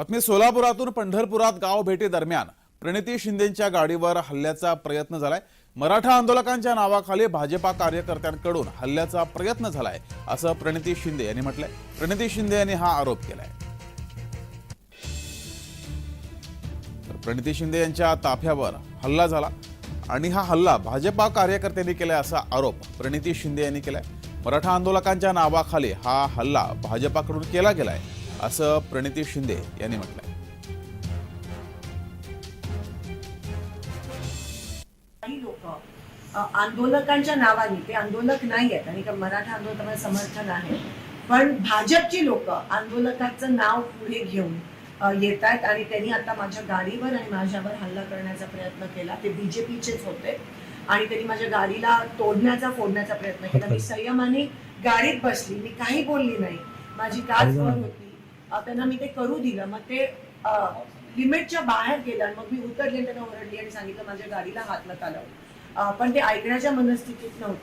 बातमी सोलापुरातून पंढरपुरात गाव भेटी दरम्यान प्रणिती शिंदेच्या गाडीवर हल्ल्याचा प्रयत्न झालाय. मराठा आंदोलकांच्या नावाखाली भाजपा कार्यकर्त्यांकडून हल्ल्याचा प्रयत्न झालाय असं प्रणिती शिंदे यांनी म्हटलंय. प्रणिती शिंदे यांनी हा आरोप केलाय. तर प्रणिती शिंदे यांच्या ताफ्यावर हल्ला झाला आणि हा हल्ला भाजपा कार्यकर्त्यांनी केलाय असा आरोप प्रणिती शिंदे यांनी केलाय. मराठा आंदोलकांच्या नावाखाली हा हल्ला भाजपाकडून केला गेलाय. असं प्रणिती शिंदे यांनी म्हटलंय. काही लोक आंदोलकांच्या नावाने ते आंदोलक नाही आहेत आणि का मराठा आंदोलकांना समर्थन आहे. पण भाजपची लोक आंदोलकाचं नाव पुढे घेऊन येत आहेत आणि त्यांनी आता माझ्या गाडीवर आणि माझ्यावर हल्ला करण्याचा प्रयत्न केला. ते बीजेपीचेच होते आणि त्यांनी माझ्या गाडीला तोडण्याचा फोडण्याचा प्रयत्न केला. मी संयमाने गाडीत बसली. मी काही बोलली नाही. माझी कार होती. त्यांना मी ते करू दिलं. मग ते लिमिटच्या बाहेर गेलं आणि मग मी उतरले त्यांना ओरडली आणि सांगितलं माझ्या गाडीला हात नका पण ते ऐकण्याच्या मनस्थितीत नव्हतं.